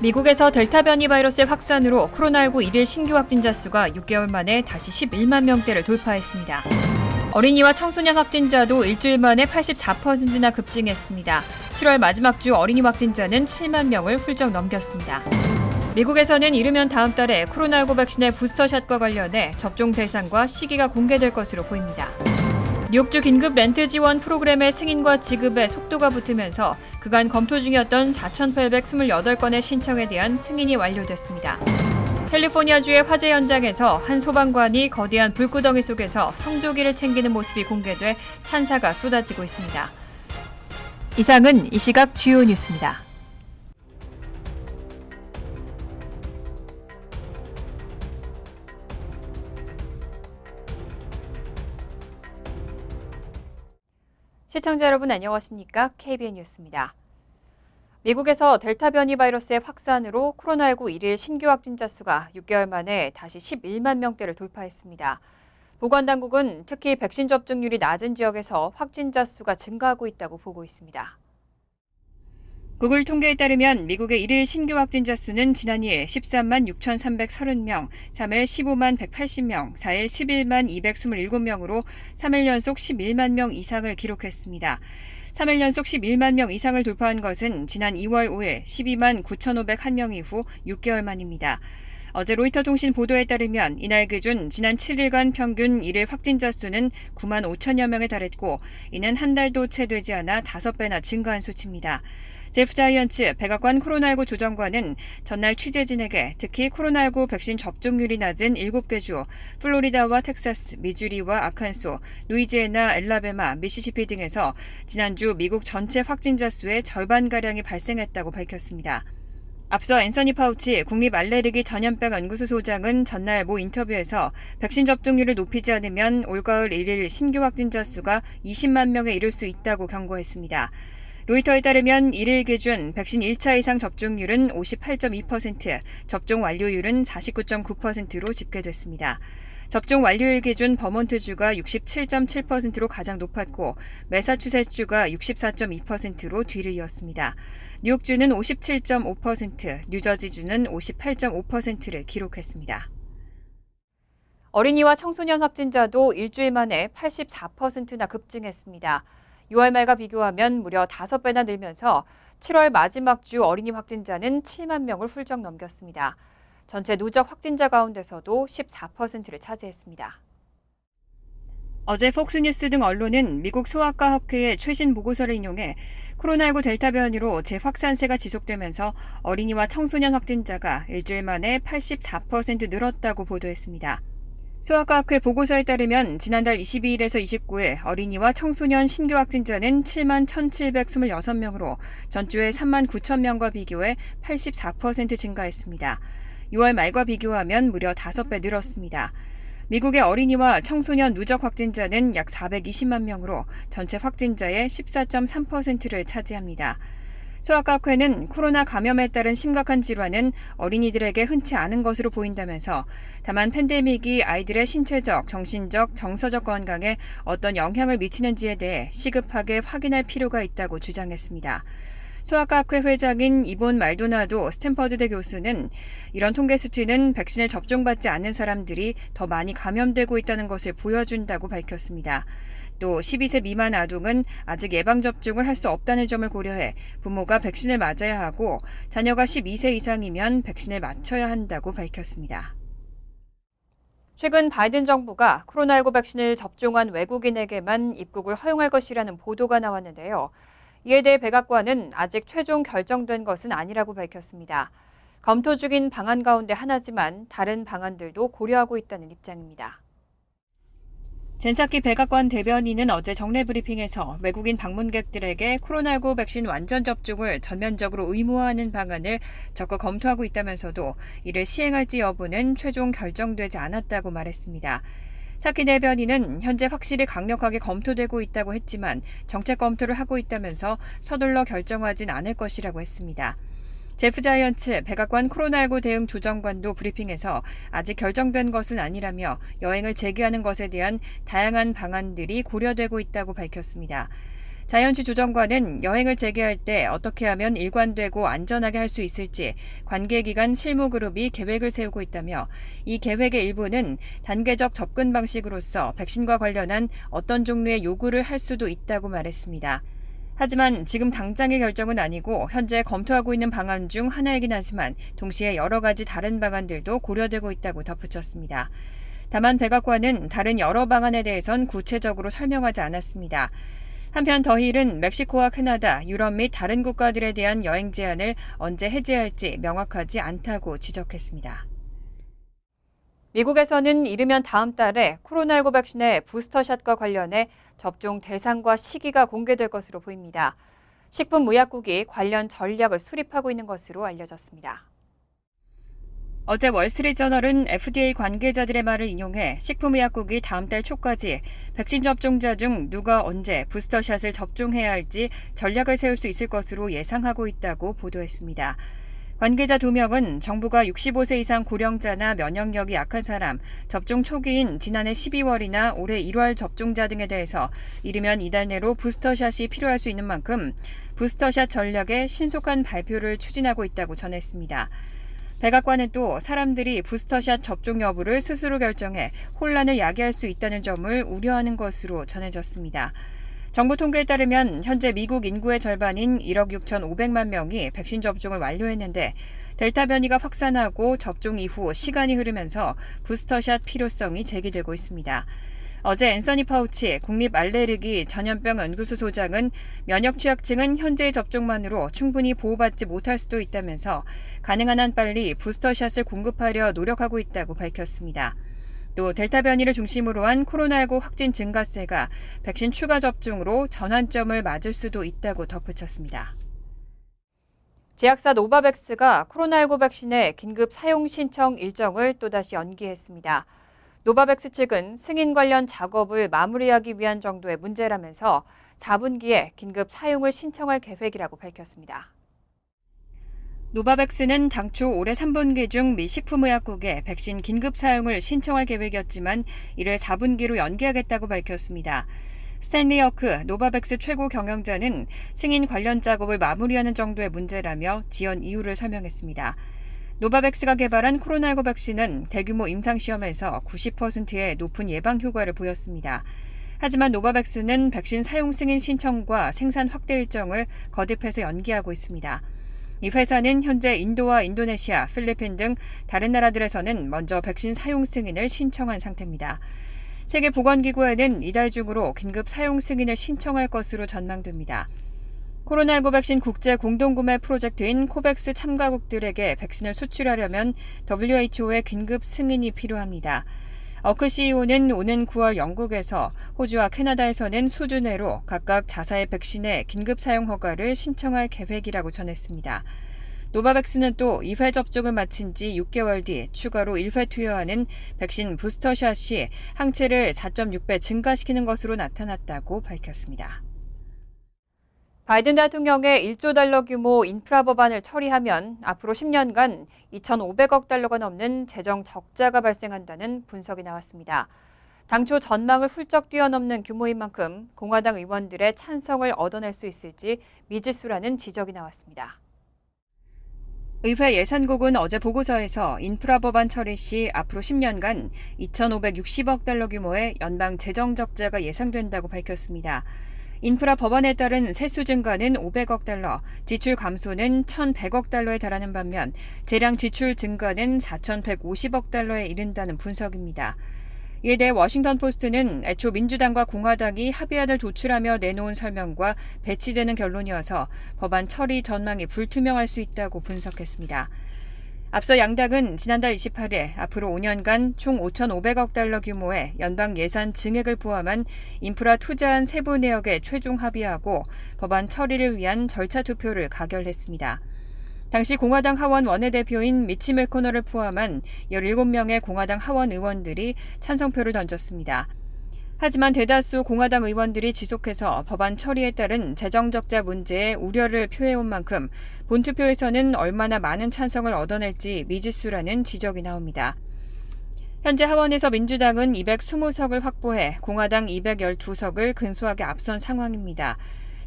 미국에서 델타 변이 바이러스의 확산으로 코로나19 일일 신규 확진자 수가 6개월 만에 다시 11만 명대를 돌파했습니다. 어린이와 청소년 확진자도 일주일 만에 84%나 급증했습니다. 7월 마지막 주 어린이 확진자는 7만 명을 훌쩍 넘겼습니다. 미국에서는 이르면 다음 달에 코로나19 백신의 부스터샷과 관련해 접종 대상과 시기가 공개될 것으로 보입니다. 뉴욕주 긴급 렌트 지원 프로그램의 승인과 지급에 속도가 붙으면서 그간 검토 중이었던 4,828건의 신청에 대한 승인이 완료됐습니다. 캘리포니아주의 화재 현장에서 한 소방관이 거대한 불구덩이 속에서 성조기를 챙기는 모습이 공개돼 찬사가 쏟아지고 있습니다. 이상은 이 시각 주요 뉴스입니다. 시청자 여러분 안녕하십니까? KBN 뉴스입니다. 미국에서 델타 변이 바이러스의 확산으로 코로나19 일일 신규 확진자 수가 6개월 만에 다시 11만 명대를 돌파했습니다. 보건당국은 특히 백신 접종률이 낮은 지역에서 확진자 수가 증가하고 있다고 보고 있습니다. 구글 통계에 따르면 미국의 일일 신규 확진자 수는 지난해 13만 6,330명, 3일 15만 180명, 4일 11만 227명으로 3일 연속 11만 명 이상을 기록했습니다. 3일 연속 11만 명 이상을 돌파한 것은 지난 2월 5일 12만 9,501명 이후 6개월 만입니다. 어제 로이터 통신 보도에 따르면 이날 기준 지난 7일간 평균 일일 확진자 수는 9만 5천여 명에 달했고 이는 한 달도 채 되지 않아 5배나 증가한 수치입니다. 제프 자이언츠 백악관 코로나19 조정관은 전날 취재진에게 특히 코로나19 백신 접종률이 낮은 7개 주, 플로리다와 텍사스, 미주리와 아칸소, 루이지애나, 엘라베마, 미시시피 등에서 지난주 미국 전체 확진자 수의 절반가량이 발생했다고 밝혔습니다. 앞서 앤서니 파우치 국립 알레르기 전염병 연구소 소장은 전날 모 인터뷰에서 백신 접종률을 높이지 않으면 올가을 1일 신규 확진자 수가 20만 명에 이를 수 있다고 경고했습니다. 로이터에 따르면 1일 기준 백신 1차 이상 접종률은 58.2%, 접종 완료율은 49.9%로 집계됐습니다. 접종 완료일 기준 버몬트주가 67.7%로 가장 높았고 매사추세츠주가 64.2%로 뒤를 이었습니다. 뉴욕주는 57.5%, 뉴저지주는 58.5%를 기록했습니다. 어린이와 청소년 확진자도 일주일 만에 84%나 급증했습니다. 6월 말과 비교하면 무려 5배나 늘면서 7월 마지막 주 어린이 확진자는 7만 명을 훌쩍 넘겼습니다. 전체 누적 확진자 가운데서도 14%를 차지했습니다. 어제 폭스뉴스 등 언론은 미국 소아과 학회의 최신 보고서를 인용해 코로나19 델타 변이로 재확산세가 지속되면서 어린이와 청소년 확진자가 일주일 만에 84% 늘었다고 보도했습니다. 소아과학회 보고서에 따르면 지난달 22일에서 29일 어린이와 청소년 신규 확진자는 7만 1,726명으로 전주에 3만 9천 명과 비교해 84% 증가했습니다. 6월 말과 비교하면 무려 5배 늘었습니다. 미국의 어린이와 청소년 누적 확진자는 약 420만 명으로 전체 확진자의 14.3%를 차지합니다. 소아과학회는 코로나 감염에 따른 심각한 질환은 어린이들에게 흔치 않은 것으로 보인다면서 다만 팬데믹이 아이들의 신체적, 정신적, 정서적 건강에 어떤 영향을 미치는지에 대해 시급하게 확인할 필요가 있다고 주장했습니다. 소아과학회 회장인 이본 말도나도 스탠퍼드대 교수는 이런 통계 수치는 백신을 접종받지 않는 사람들이 더 많이 감염되고 있다는 것을 보여준다고 밝혔습니다. 또 12세 미만 아동은 아직 예방접종을 할 수 없다는 점을 고려해 부모가 백신을 맞아야 하고 자녀가 12세 이상이면 백신을 맞춰야 한다고 밝혔습니다. 최근 바이든 정부가 코로나19 백신을 접종한 외국인에게만 입국을 허용할 것이라는 보도가 나왔는데요. 이에 대해 백악관은 아직 최종 결정된 것은 아니라고 밝혔습니다. 검토 중인 방안 가운데 하나지만 다른 방안들도 고려하고 있다는 입장입니다. 젠사키 백악관 대변인은 어제 정례 브리핑에서 외국인 방문객들에게 코로나19 백신 완전 접종을 전면적으로 의무화하는 방안을 적극 검토하고 있다면서도 이를 시행할지 여부는 최종 결정되지 않았다고 말했습니다. 사키 대변인은 현재 확실히 강력하게 검토되고 있다고 했지만 정책 검토를 하고 있다면서 서둘러 결정하진 않을 것이라고 했습니다. 제프 자이언츠 백악관 코로나19 대응 조정관도 브리핑에서 아직 결정된 것은 아니라며 여행을 재개하는 것에 대한 다양한 방안들이 고려되고 있다고 밝혔습니다. 자이언츠 조정관은 여행을 재개할 때 어떻게 하면 일관되고 안전하게 할 수 있을지 관계기관 실무그룹이 계획을 세우고 있다며 이 계획의 일부는 단계적 접근 방식으로서 백신과 관련한 어떤 종류의 요구를 할 수도 있다고 말했습니다. 하지만 지금 당장의 결정은 아니고 현재 검토하고 있는 방안 중 하나이긴 하지만 동시에 여러 가지 다른 방안들도 고려되고 있다고 덧붙였습니다. 다만 백악관은 다른 여러 방안에 대해선 구체적으로 설명하지 않았습니다. 한편 더힐은 멕시코와 캐나다, 유럽 및 다른 국가들에 대한 여행 제한을 언제 해제할지 명확하지 않다고 지적했습니다. 미국에서는 이르면 다음 달에 코로나19 백신의 부스터샷과 관련해 접종 대상과 시기가 공개될 것으로 보입니다. 식품의약국이 관련 전략을 수립하고 있는 것으로 알려졌습니다. 어제 월스트리트저널은 FDA 관계자들의 말을 인용해 식품의약국이 다음 달 초까지 백신 접종자 중 누가 언제 부스터샷을 접종해야 할지 전략을 세울 수 있을 것으로 예상하고 있다고 보도했습니다. 관계자 두 명은 정부가 65세 이상 고령자나 면역력이 약한 사람, 접종 초기인 지난해 12월이나 올해 1월 접종자 등에 대해서 이르면 이달 내로 부스터샷이 필요할 수 있는 만큼 부스터샷 전략의 신속한 발표를 추진하고 있다고 전했습니다. 백악관은 또 사람들이 부스터샷 접종 여부를 스스로 결정해 혼란을 야기할 수 있다는 점을 우려하는 것으로 전해졌습니다. 정부 통계에 따르면 현재 미국 인구의 절반인 1억 6천5백만 명이 백신 접종을 완료했는데 델타 변이가 확산하고 접종 이후 시간이 흐르면서 부스터샷 필요성이 제기되고 있습니다. 어제 앤서니 파우치 국립 알레르기 전염병 연구소 소장은 면역 취약층은 현재의 접종만으로 충분히 보호받지 못할 수도 있다면서 가능한 한 빨리 부스터샷을 공급하려 노력하고 있다고 밝혔습니다. 또 델타 변이를 중심으로 한 코로나19 확진 증가세가 백신 추가 접종으로 전환점을 맞을 수도 있다고 덧붙였습니다. 제약사 노바백스가 코로나19 백신의 긴급 사용 신청 일정을 또다시 연기했습니다. 노바백스 측은 승인 관련 작업을 마무리하기 위한 정도의 문제라면서 4분기에 긴급 사용을 신청할 계획이라고 밝혔습니다. 노바백스는 당초 올해 3분기 중 미 식품의약국에 백신 긴급 사용을 신청할 계획이었지만 이를 4분기로 연기하겠다고 밝혔습니다. 스탠리 어크 노바백스 최고 경영자는 승인 관련 작업을 마무리하는 정도의 문제라며 지연 이유를 설명했습니다. 노바백스가 개발한 코로나19 백신은 대규모 임상시험에서 90%의 높은 예방 효과를 보였습니다. 하지만 노바백스는 백신 사용 승인 신청과 생산 확대 일정을 거듭해서 연기하고 있습니다. 이 회사는 현재 인도와 인도네시아, 필리핀 등 다른 나라들에서는 먼저 백신 사용 승인을 신청한 상태입니다. 세계보건기구에는 이달 중으로 긴급 사용 승인을 신청할 것으로 전망됩니다. 코로나19 백신 국제 공동구매 프로젝트인 코백스 참가국들에게 백신을 수출하려면 WHO의 긴급 승인이 필요합니다. 어크 CEO는 오는 9월 영국에서 호주와 캐나다에서는 수준내로 각각 자사의 백신의 긴급 사용 허가를 신청할 계획이라고 전했습니다. 노바백스는 또 2회 접종을 마친 지 6개월 뒤 추가로 1회 투여하는 백신 부스터샷이 항체를 4.6배 증가시키는 것으로 나타났다고 밝혔습니다. 바이든 대통령의 1조 달러 규모 인프라 법안을 처리하면 앞으로 10년간 2,500억 달러가 넘는 재정 적자가 발생한다는 분석이 나왔습니다. 당초 전망을 훌쩍 뛰어넘는 규모인 만큼 공화당 의원들의 찬성을 얻어낼 수 있을지 미지수라는 지적이 나왔습니다. 의회 예산국은 어제 보고서에서 인프라 법안 처리 시 앞으로 10년간 2,560억 달러 규모의 연방 재정 적자가 예상된다고 밝혔습니다. 인프라 법안에 따른 세수 증가는 500억 달러, 지출 감소는 1,100억 달러에 달하는 반면 재량 지출 증가는 4,150억 달러에 이른다는 분석입니다. 이에 대해 워싱턴 포스트는 애초 민주당과 공화당이 합의안을 도출하며 내놓은 설명과 배치되는 결론이어서 법안 처리 전망이 불투명할 수 있다고 분석했습니다. 앞서 양당은 지난달 28일 앞으로 5년간 총 5,500억 달러 규모의 연방 예산 증액을 포함한 인프라 투자안 세부 내역에 최종 합의하고 법안 처리를 위한 절차 투표를 가결했습니다. 당시 공화당 하원 원내대표인 미치 메코너를 포함한 17명의 공화당 하원 의원들이 찬성표를 던졌습니다. 하지만 대다수 공화당 의원들이 지속해서 법안 처리에 따른 재정 적자 문제에 우려를 표해온 만큼 본투표에서는 얼마나 많은 찬성을 얻어낼지 미지수라는 지적이 나옵니다. 현재 하원에서 민주당은 220석을 확보해 공화당 212석을 근소하게 앞선 상황입니다.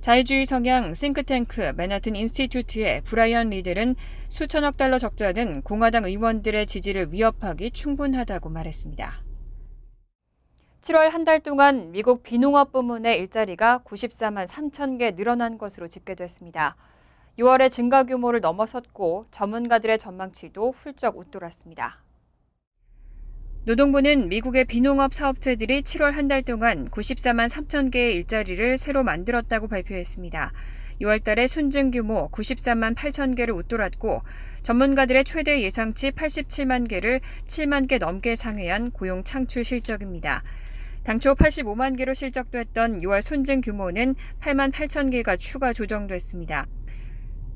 자유주의 성향 싱크탱크 맨하튼 인스티튜트의 브라이언 리들은 수천억 달러 적자는 공화당 의원들의 지지를 위협하기 충분하다고 말했습니다. 7월 한 달 동안 미국 비농업 부문의 일자리가 94만 3천 개 늘어난 것으로 집계됐습니다. 6월의 증가 규모를 넘어섰고 전문가들의 전망치도 훌쩍 웃돌았습니다. 노동부는 미국의 비농업 사업체들이 7월 한 달 동안 94만 3천 개의 일자리를 새로 만들었다고 발표했습니다. 6월 달에 순증 규모 94만 8천 개를 웃돌았고 전문가들의 최대 예상치 87만 개를 7만 개 넘게 상회한 고용 창출 실적입니다. 당초 85만 개로 실적됐던 6월 순증 규모는 8만 8천 개가 추가 조정됐습니다.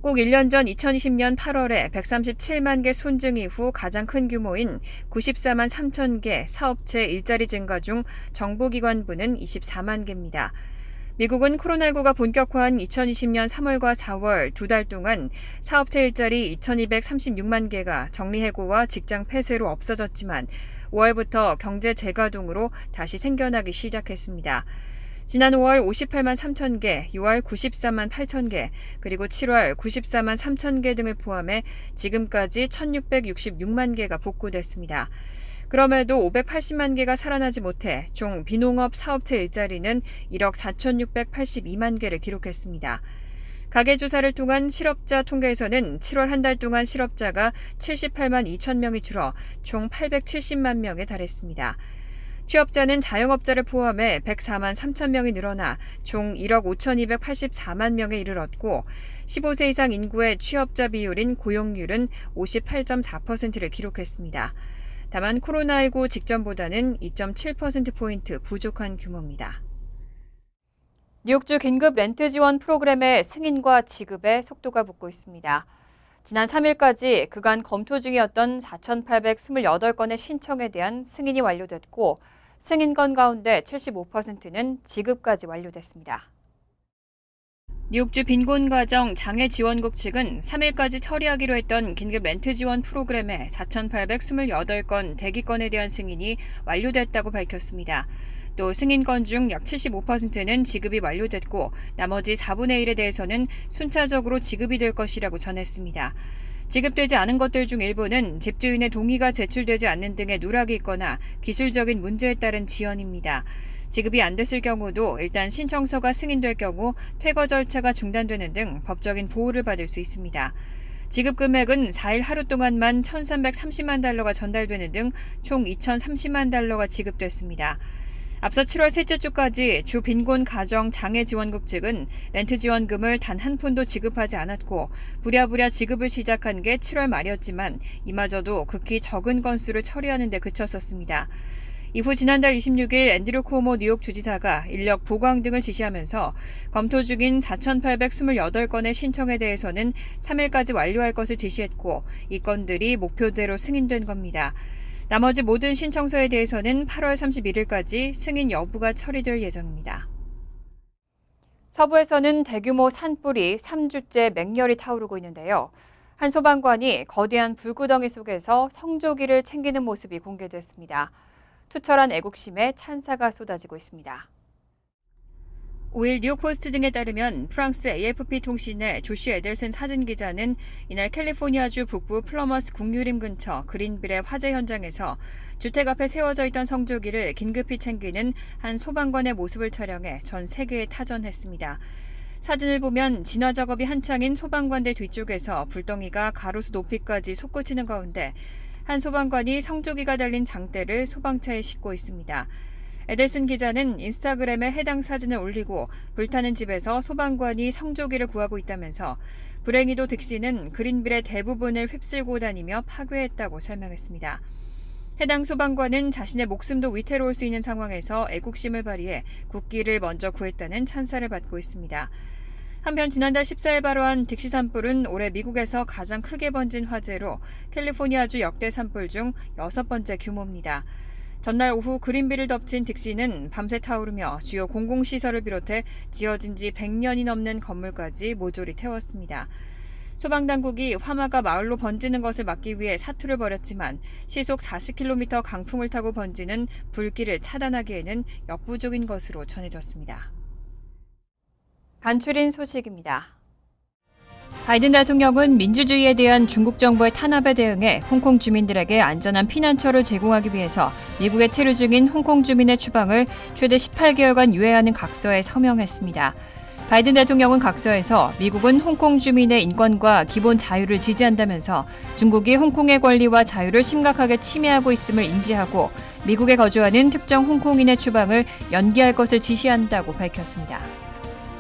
꼭 1년 전 2020년 8월에 137만 개 손증 이후 가장 큰 규모인 94만 3천 개 사업체 일자리 증가 중 정부기관부는 24만 개입니다. 미국은 코로나19가 본격화한 2020년 3월과 4월 두 달 동안 사업체 일자리 2236만 개가 정리해고와 직장 폐쇄로 없어졌지만 5월부터 경제 재가동으로 다시 생겨나기 시작했습니다. 지난 5월 58만 3천 개, 6월 94만 8천 개, 그리고 7월 94만 3천 개 등을 포함해 지금까지 1666만 개가 복구됐습니다. 그럼에도 580만 개가 살아나지 못해 총 비농업 사업체 일자리는 1억 4,682만 개를 기록했습니다. 가계조사를 통한 실업자 통계에서는 7월 한 달 동안 실업자가 78만 2천 명이 줄어 총 870만 명에 달했습니다. 취업자는 자영업자를 포함해 104만 3천 명이 늘어나 총 1억 5,284만 명에 이르렀고 15세 이상 인구의 취업자 비율인 고용률은 58.4%를 기록했습니다. 다만 코로나19 직전보다는 2.7%포인트 부족한 규모입니다. 뉴욕주 긴급 렌트 지원 프로그램의 승인과 지급에 속도가 붙고 있습니다. 지난 3일까지 그간 검토 중이었던 4,828건의 신청에 대한 승인이 완료됐고 승인 건 가운데 75%는 지급까지 완료됐습니다. 뉴욕주 빈곤 가정 장애 지원국 측은 3일까지 처리하기로 했던 긴급 렌트 지원 프로그램의 4,828건 대기건에 대한 승인이 완료됐다고 밝혔습니다. 또 승인 건 중 약 75%는 지급이 완료됐고 나머지 4분의 1에 대해서는 순차적으로 지급이 될 것이라고 전했습니다. 지급되지 않은 것들 중 일부는 집주인의 동의가 제출되지 않는 등의 누락이 있거나 기술적인 문제에 따른 지연입니다. 지급이 안 됐을 경우도 일단 신청서가 승인될 경우 퇴거 절차가 중단되는 등 법적인 보호를 받을 수 있습니다. 지급 금액은 4일 하루 동안만 1,330만 달러가 전달되는 등 총 2,030만 달러가 지급됐습니다. 앞서 7월 셋째 주까지 주 빈곤 가정 장애 지원국 측은 렌트 지원금을 단 한 푼도 지급하지 않았고 부랴부랴 지급을 시작한 게 7월 말이었지만 이마저도 극히 적은 건수를 처리하는 데 그쳤었습니다. 이후 지난달 26일 앤드류 코모 뉴욕 주지사가 인력 보강 등을 지시하면서 검토 중인 4,828건의 신청에 대해서는 3일까지 완료할 것을 지시했고 이 건들이 목표대로 승인된 겁니다. 나머지 모든 신청서에 대해서는 8월 31일까지 승인 여부가 처리될 예정입니다. 서부에서는 대규모 산불이 3주째 맹렬히 타오르고 있는데요. 한 소방관이 거대한 불구덩이 속에서 성조기를 챙기는 모습이 공개됐습니다. 투철한 애국심에 찬사가 쏟아지고 있습니다. 5일 뉴욕포스트 등에 따르면 프랑스 AFP 통신의 조시 에델슨 사진 기자는 이날 캘리포니아주 북부 플러머스 국유림 근처 그린빌의 화재 현장에서 주택 앞에 세워져 있던 성조기를 긴급히 챙기는 한 소방관의 모습을 촬영해 전 세계에 타전했습니다. 사진을 보면 진화 작업이 한창인 소방관들 뒤쪽에서 불덩이가 가로수 높이까지 솟구치는 가운데 한 소방관이 성조기가 달린 장대를 소방차에 싣고 있습니다. 에델슨 기자는 인스타그램에 해당 사진을 올리고 불타는 집에서 소방관이 성조기를 구하고 있다면서 불행히도 득씨는 그린빌의 대부분을 휩쓸고 다니며 파괴했다고 설명했습니다. 해당 소방관은 자신의 목숨도 위태로울 수 있는 상황에서 애국심을 발휘해 국기를 먼저 구했다는 찬사를 받고 있습니다. 한편 지난달 14일 발효한 딕시 산불은 올해 미국에서 가장 크게 번진 화재로 캘리포니아주 역대 산불 중 여섯 번째 규모입니다. 전날 오후 그린비를 덮친 딕시는 밤새 타오르며 주요 공공시설을 비롯해 지어진 지 100년이 넘는 건물까지 모조리 태웠습니다. 소방당국이 화마가 마을로 번지는 것을 막기 위해 사투를 벌였지만 시속 40km 강풍을 타고 번지는 불길을 차단하기에는 역부족인 것으로 전해졌습니다. 간추린 소식입니다. 바이든 대통령은 민주주의에 대한 중국 정부의 탄압에 대응해 홍콩 주민들에게 안전한 피난처를 제공하기 위해서 미국에 체류 중인 홍콩 주민의 추방을 최대 18개월간 유예하는 각서에 서명했습니다. 바이든 대통령은 각서에서 미국은 홍콩 주민의 인권과 기본 자유를 지지한다면서 중국이 홍콩의 권리와 자유를 심각하게 침해하고 있음을 인지하고 미국에 거주하는 특정 홍콩인의 추방을 연기할 것을 지시한다고 밝혔습니다.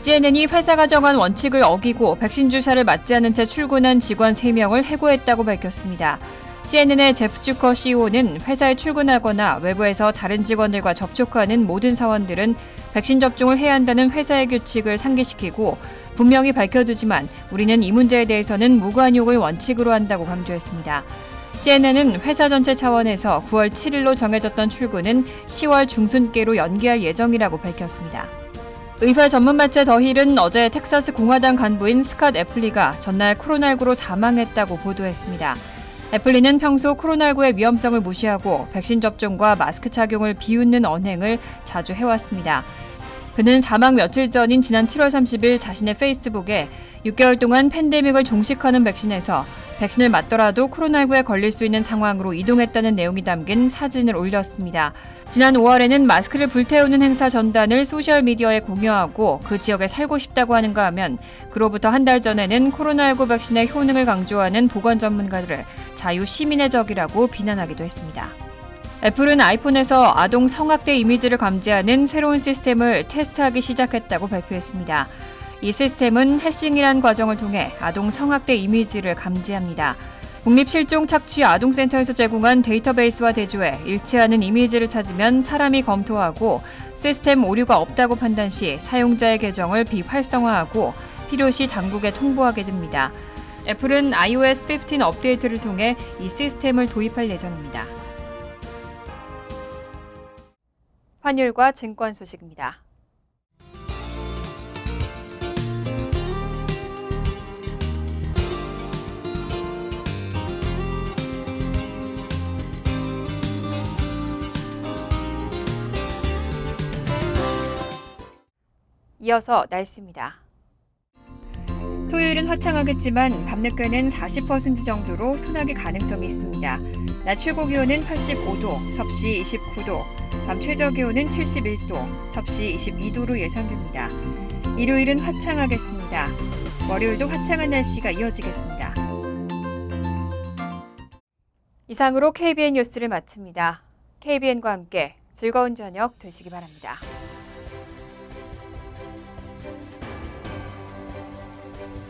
CNN이 회사가 정한 원칙을 어기고 백신 주사를 맞지 않은 채 출근한 직원 3명을 해고했다고 밝혔습니다. CNN의 제프 주커 CEO는 회사에 출근하거나 외부에서 다른 직원들과 접촉하는 모든 사원들은 백신 접종을 해야 한다는 회사의 규칙을 상기시키고 분명히 밝혀두지만 우리는 이 문제에 대해서는 무관용을 원칙으로 한다고 강조했습니다. CNN은 회사 전체 차원에서 9월 7일로 정해졌던 출근은 10월 중순께로 연기할 예정이라고 밝혔습니다. 의회 전문 매체 더힐은 어제 텍사스 공화당 간부인 스캇 애플리가 전날 코로나19로 사망했다고 보도했습니다. 애플리는 평소 코로나19의 위험성을 무시하고 백신 접종과 마스크 착용을 비웃는 언행을 자주 해왔습니다. 그는 사망 며칠 전인 지난 7월 30일 자신의 페이스북에 6개월 동안 팬데믹을 종식하는 백신에서 백신을 맞더라도 코로나19에 걸릴 수 있는 상황으로 이동했다는 내용이 담긴 사진을 올렸습니다. 지난 5월에는 마스크를 불태우는 행사 전단을 소셜미디어에 공유하고 그 지역에 살고 싶다고 하는가 하면 그로부터 한 달 전에는 코로나19 백신의 효능을 강조하는 보건 전문가들을 자유 시민의 적이라고 비난하기도 했습니다. 애플은 아이폰에서 아동 성학대 이미지를 감지하는 새로운 시스템을 테스트하기 시작했다고 발표했습니다. 이 시스템은 해싱이란 과정을 통해 아동 성학대 이미지를 감지합니다. 국립실종 착취 아동센터에서 제공한 데이터베이스와 대조해 일치하는 이미지를 찾으면 사람이 검토하고 시스템 오류가 없다고 판단 시 사용자의 계정을 비활성화하고 필요시 당국에 통보하게 됩니다. 애플은 iOS 15 업데이트를 통해 이 시스템을 도입할 예정입니다. 환율과 증권 소식입니다. 이어서 날씨입니다. 토요일은 화창하겠지만 밤늦게는 40% 정도로 소나기 가능성이 있습니다. 낮 최고 기온은 85도, 섭씨 29도, 밤 최저 기온은 71도, 섭씨 22도로 예상됩니다. 일요일은 화창하겠습니다. 월요일도 화창한 날씨가 이어지겠습니다. 이상으로 KBN 뉴스를 마칩니다. KBN과 함께 즐거운 저녁 되시기 바랍니다.